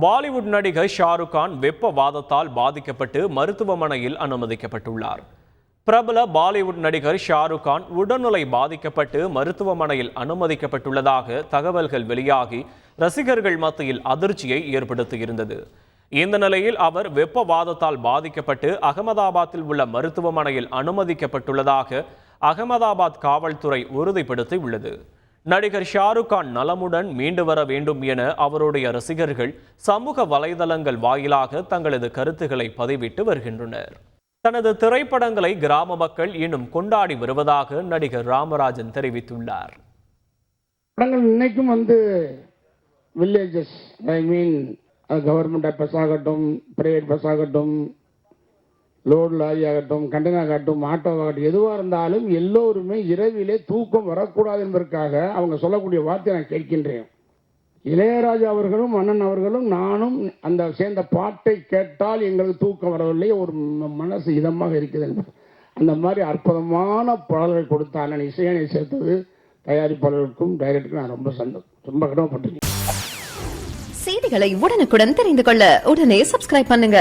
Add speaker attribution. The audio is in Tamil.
Speaker 1: பாலிவுட் நடிகர் ஷாருக் கான் வெப்ப வாதத்தால் பாதிக்கப்பட்டு மருத்துவமனையில் அனுமதிக்கப்பட்டுள்ளார். பிரபல பாலிவுட் நடிகர் ஷாருக் கான் உடல்நிலை பாதிக்கப்பட்டு மருத்துவமனையில் அனுமதிக்கப்பட்டுள்ளதாக தகவல்கள் வெளியாகி ரசிகர்கள் மத்தியில் அதிர்ச்சியை ஏற்படுத்தியிருந்தது. இந்த நிலையில் அவர் வெப்ப வாதத்தால் பாதிக்கப்பட்டு அகமதாபாத்தில் உள்ள மருத்துவமனையில் அனுமதிக்கப்பட்டுள்ளதாக அகமதாபாத் காவல்துறை உறுதிப்படுத்தியுள்ளது. நடிகர் ஷாருக் கான் நலமுடன் மீண்டு வர வேண்டும் என அவருடைய ரசிகர்கள் சமூக வலைதளங்கள் வாயிலாக தங்களது கருத்துக்களை பதிவிட்டு வருகின்றனர். தனது திரைப்படங்களை கிராம மக்கள் இன்னும் கொண்டாடி வருவதாக நடிகர் ராமராஜன் தெரிவித்துள்ளார்.
Speaker 2: படங்கள் இன்னைக்கும் வந்து villages I mean government bus ஆகட்டும் பிரைவேட் பஸ் ஆகட்டும் லோடு லாரி ஆகட்டும் கண்டெய்னர் ஆகட்டும் ஆட்டோ ஆகட்டும் எதுவாக இருந்தாலும் எல்லோருமே இரவிலே தூக்கம் வரக்கூடாது என்பதற்காக அவங்க சொல்லக்கூடிய வார்த்தை நான் கேட்கின்றேன். இளையராஜா அவர்களும் அண்ணன் அவர்களும் நானும் அந்த சேர்ந்த பாட்டை கேட்டால் எங்களுக்கு தூக்கம் வரவில்லை ஒரு மனசு இதமாக இருக்குது என்பது. அந்த மாதிரி அற்புதமான பாடல்கள் கொடுத்த அண்ணன் இசையனை சேர்த்தது தயாரிப்பாளர்களுக்கும் டைரக்டருக்கும் நான் ரொம்ப சந்தோஷம் ரொம்ப கடமைப்பட்டிருக்கேன்.
Speaker 3: செய்திகளை உடனுக்குடன் தெரிந்து கொள்ள உடனே சப்ஸ்கிரைப் பண்ணுங்க.